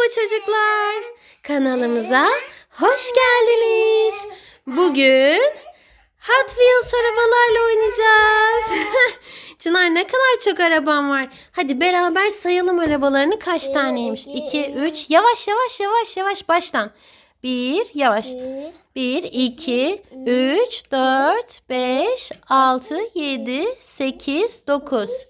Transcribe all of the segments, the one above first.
Merhaba çocuklar. Kanalımıza hoş geldiniz. Bugün Hot Wheels arabalarla oynayacağız. Çınar ne kadar çok araban var. Hadi beraber sayalım arabalarını kaç taneymiş. 2, 3. Yavaş yavaş yavaş yavaş baştan. 1, yavaş. 1, 2, 3, 4, 5, 6, 7, 8, 9.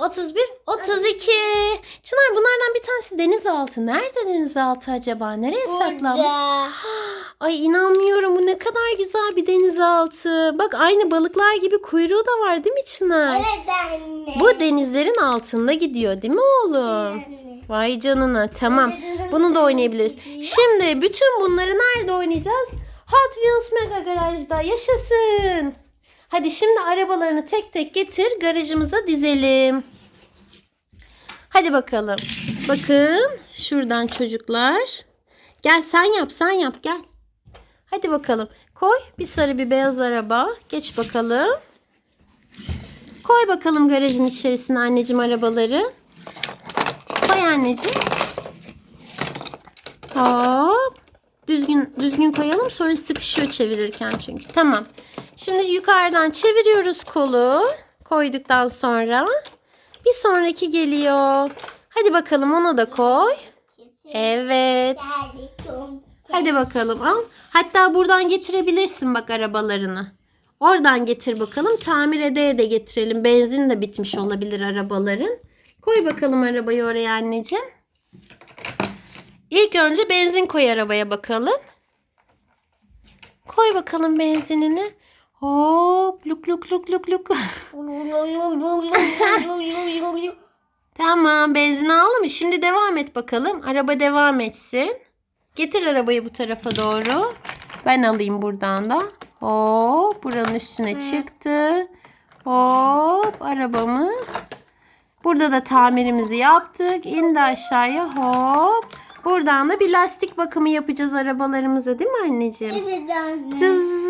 31, 32. Çınar bunlardan bir tanesi denizaltı. Nerede denizaltı acaba? Nereye saklanmış? Ay inanmıyorum bu ne kadar güzel bir denizaltı. Bak aynı balıklar gibi kuyruğu da var değil mi Çınar? Evet anne. Bu denizlerin altında gidiyor değil mi oğlum? Anne. Vay canına tamam. Bunu da oynayabiliriz. Şimdi bütün bunları nerede oynayacağız? Hot Wheels Mega Garaj'da yaşasın. Hadi şimdi arabalarını tek tek getir garajımıza dizelim. Hadi bakalım. Bakın şuradan çocuklar. Gel sen yap sen yap gel. Hadi bakalım. Koy bir sarı bir beyaz araba. Geç bakalım. Koy bakalım garajın içerisine anneciğim arabaları. Koy anneciğim. Hop. Düzgün düzgün koyalım sonra sıkışıyor çevirirken çünkü. Tamam. Şimdi yukarıdan çeviriyoruz kolu. Koyduktan sonra. Bir sonraki geliyor. Hadi bakalım onu da koy. Evet. Hadi bakalım al. Hatta buradan getirebilirsin bak arabalarını. Oradan getir bakalım. Tamir ede de getirelim. Benzin de bitmiş olabilir arabaların. Koy bakalım arabayı oraya anneciğim. İlk önce benzin koy arabaya bakalım. Koy bakalım benzinini. Hop luk luk luk luk luk. Tamam benzin aldı mı? Şimdi devam et bakalım. Araba devam etsin. Getir arabayı bu tarafa doğru. Ben alayım buradan da. Hop buranın üstüne çıktı. Hop arabamız. Burada da tamirimizi yaptık. İndi aşağıya hop. Buradan da bir lastik bakımı yapacağız arabalarımıza değil mi anneciğim? Evet anne. Tızt,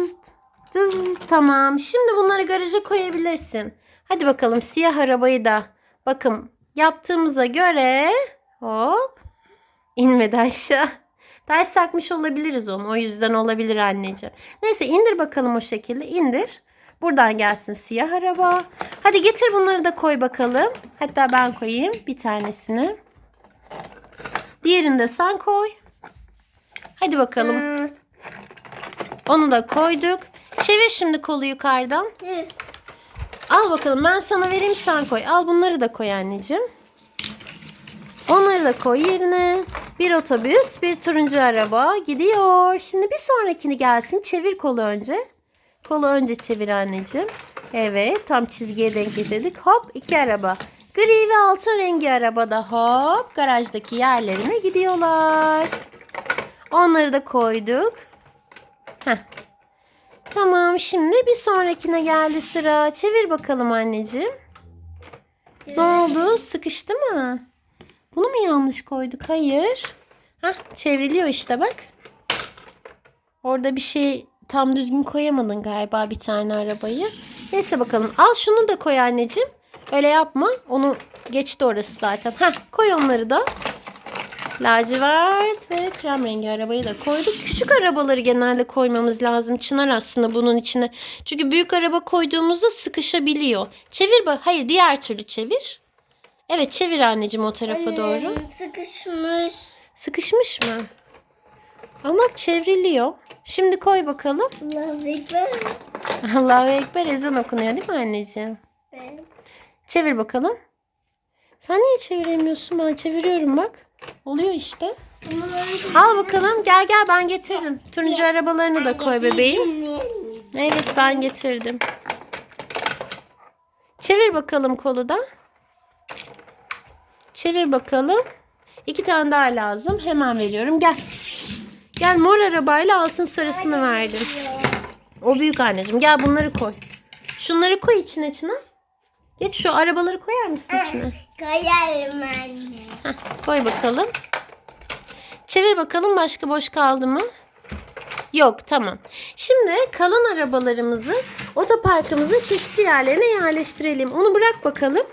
tızt. Tamam. Şimdi bunları garaja koyabilirsin. Hadi bakalım siyah arabayı da bakım yaptığımıza göre hop inmedi aşağı. Ters takmış olabiliriz onu. O yüzden olabilir anneciğim. Neyse indir bakalım o şekilde. indir. Buradan gelsin siyah araba. Hadi getir bunları da koy bakalım. Hatta ben koyayım bir tanesini. Diğerini de sen koy. Hadi bakalım. Onu da koyduk. Çevir şimdi kolu yukarıdan. Al bakalım ben sana vereyim sen koy. Al bunları da koy anneciğim. Onları da koy yerine. Bir otobüs, bir turuncu araba gidiyor. Şimdi bir sonrakini gelsin. Çevir kolu önce. Kolu önce çevir anneciğim. Evet tam çizgiye denk getirdik. Hop iki araba. Gri ve altın rengi arabada hop garajdaki yerlerine gidiyorlar. Onları da koyduk. Heh. Tamam şimdi bir sonrakine geldi sıra. Çevir bakalım anneciğim. Ne oldu? Sıkıştı mı? Bunu mu yanlış koyduk? Hayır. Hah çevriliyor işte bak. Orada bir şey tam düzgün koyamadın galiba bir tane arabayı. Neyse bakalım. Al şunu da koy anneciğim. Öyle yapma. Onu geçti orası zaten. Heh koy onları da. Lacivert ve krem rengi arabayı da koyduk. Küçük arabaları genelde koymamız lazım. Çınar aslında bunun içine. Çünkü büyük araba koyduğumuzda sıkışabiliyor. Çevir bak. Hayır diğer türlü çevir. Evet çevir anneciğim o tarafa doğru. Sıkışmış. Sıkışmış mı? Ama çevriliyor. Şimdi koy bakalım. Allahu Ekber. Allahu Ekber ezan okunuyor değil mi anneciğim? Çevir bakalım. Sen niye çeviremiyorsun? Ben çeviriyorum bak. Oluyor işte. Al bakalım. Gel gel ben getirdim. Turuncu arabalarını da koy bebeğim. Evet ben getirdim. Çevir bakalım kolu da. Çevir bakalım. İki tane daha lazım. Hemen veriyorum. Gel. Gel mor arabayla altın sarısını verdim. O büyük anneciğim. Gel bunları koy. Şunları koy içine Çınar. Geç şu arabaları koyar mısın içine? Koyarım anne. Heh, koy bakalım. Çevir bakalım başka boş kaldı mı? Yok tamam. Şimdi kalan arabalarımızı otoparkımızın çeşitli yerlerine yerleştirelim. Onu bırak bakalım.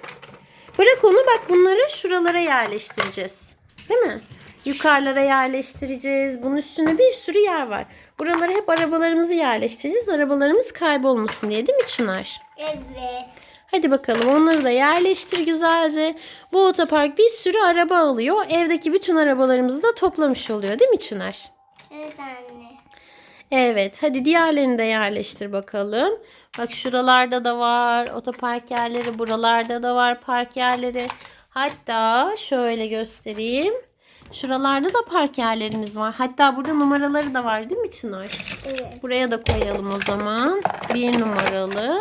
Bırak onu bak bunları şuralara yerleştireceğiz. Değil mi? Yukarılara yerleştireceğiz. Bunun üstünde bir sürü yer var. Buralara hep arabalarımızı yerleştireceğiz. Arabalarımız kaybolmasın diye değil mi Çınar? Evet. Hadi bakalım onları da yerleştir güzelce. Bu otopark bir sürü araba alıyor. Evdeki bütün arabalarımızı da toplamış oluyor değil mi Çınar? Evet anne. Evet hadi diğerlerini de yerleştir bakalım. Bak şuralarda da var otopark yerleri. Buralarda da var park yerleri. Hatta şöyle göstereyim. Şuralarda da park yerlerimiz var. Hatta burada numaraları da var değil mi Çınar? Evet. Buraya da koyalım o zaman. Bir numaralı.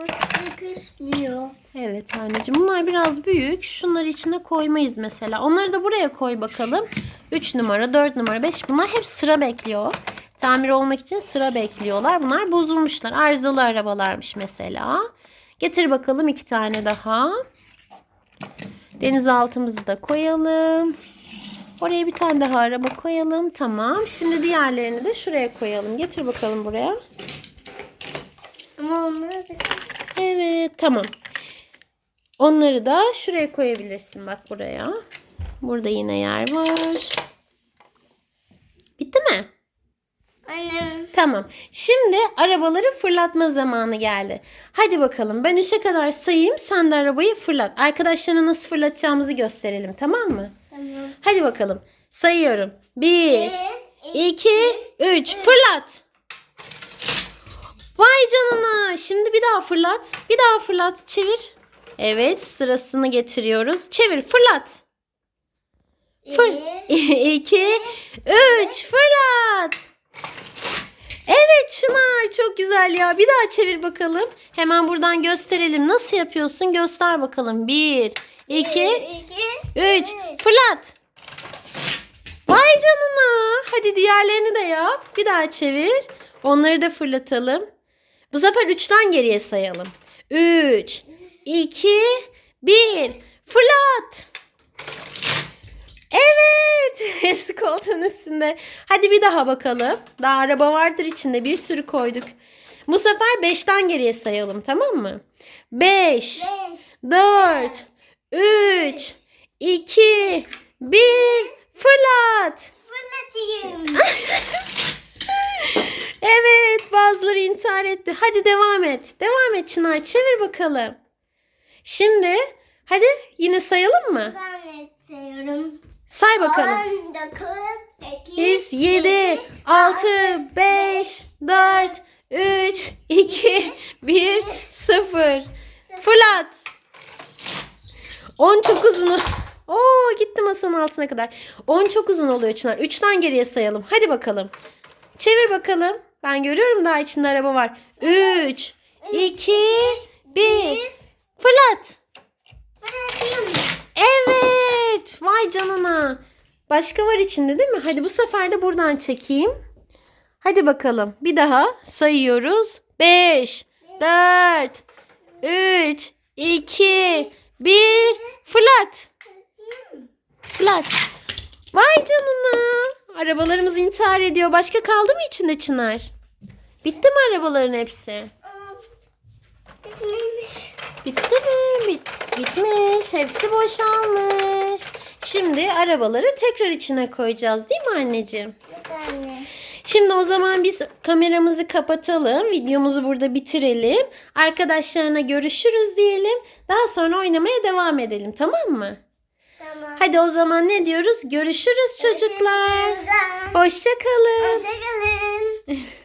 Bak sıkışmıyor. Evet anneciğim bunlar biraz büyük. Şunları içine koymayız mesela. Onları da buraya koy bakalım. 3 numara, 4 numara, 5 bunlar hep sıra bekliyor. Tamir olmak için sıra bekliyorlar. Bunlar bozulmuşlar. Arızalı arabalarmış mesela. Getir bakalım iki tane daha. Denizaltımızı da koyalım. Oraya bir tane daha araba koyalım. Tamam. Şimdi diğerlerini de şuraya koyalım. Getir bakalım buraya. Ama onları da Evet tamam. Onları da şuraya koyabilirsin bak buraya. Burada yine yer var. Bitti mi? Annem. Tamam. Şimdi arabaları fırlatma zamanı geldi. Hadi bakalım ben 3'e kadar sayayım sen de arabayı fırlat. Arkadaşlarına nasıl fırlatacağımızı gösterelim tamam mı? Tamam. Hadi bakalım. Sayıyorum. 1, Bir, 2, 3 fırlat. Vay canına. Şimdi bir daha fırlat. Bir daha fırlat. Çevir. Evet sırasını getiriyoruz. Çevir fırlat. Fır. Bir. 2, 3 fırlat. Evet Çınar çok güzel ya. Bir daha çevir bakalım. Hemen buradan gösterelim. Nasıl yapıyorsun? Göster bakalım. 1, 2, iki, 3 fırlat. Vay canına. Hadi diğerlerini de yap. Bir daha çevir. Onları da fırlatalım. Bu sefer 3'ten geriye sayalım. 3 2 1 Fırlat. Evet. Hepsi koltuğun üstünde. Hadi bir daha bakalım. Daha araba vardır içinde. Bir sürü koyduk. Bu sefer 5'ten geriye sayalım tamam mı? 5 beş, 4 3 2 1 Fırlat. fırlatayım. Evet bazıları intihar etti. Hadi devam et. Devam et Çınar. Çevir bakalım. Şimdi hadi yine sayalım mı? Ben istiyorum. Say bakalım. On, dokuz, sekiz, 8, 7, 6, 5, 4, 3, 2, 1, 0. Fırlat. 10 çok uzun. Oo gitti masanın altına kadar. 10 çok uzun oluyor Çınar. 3'ten geriye sayalım. Hadi bakalım. Çevir bakalım. Ben görüyorum daha içinde araba var. 3, 2, 1. Fırlat. Evet. Vay canına. Başka var içinde değil mi? Hadi bu sefer de buradan çekeyim. Hadi bakalım. Bir daha sayıyoruz. 5, 4, 3, 2, 1. Fırlat. Fırlat. Vay canına. Arabalarımız intihar ediyor. Başka kaldı mı içinde Çınar? Bitti mi arabaların hepsi? Aa, bitmemiş. Bitti mi? Bit, bitmiş. Hepsi boşalmış. Şimdi arabaları tekrar içine koyacağız değil mi anneciğim? Evet anne. Şimdi o zaman biz kameramızı kapatalım. Videomuzu burada bitirelim. Arkadaşlarına görüşürüz diyelim. Daha sonra oynamaya devam edelim tamam mı? Tamam. Hadi o zaman ne diyoruz? Görüşürüz çocuklar. Hoşçakalın. Hoşça kalın. Hoşçakalın.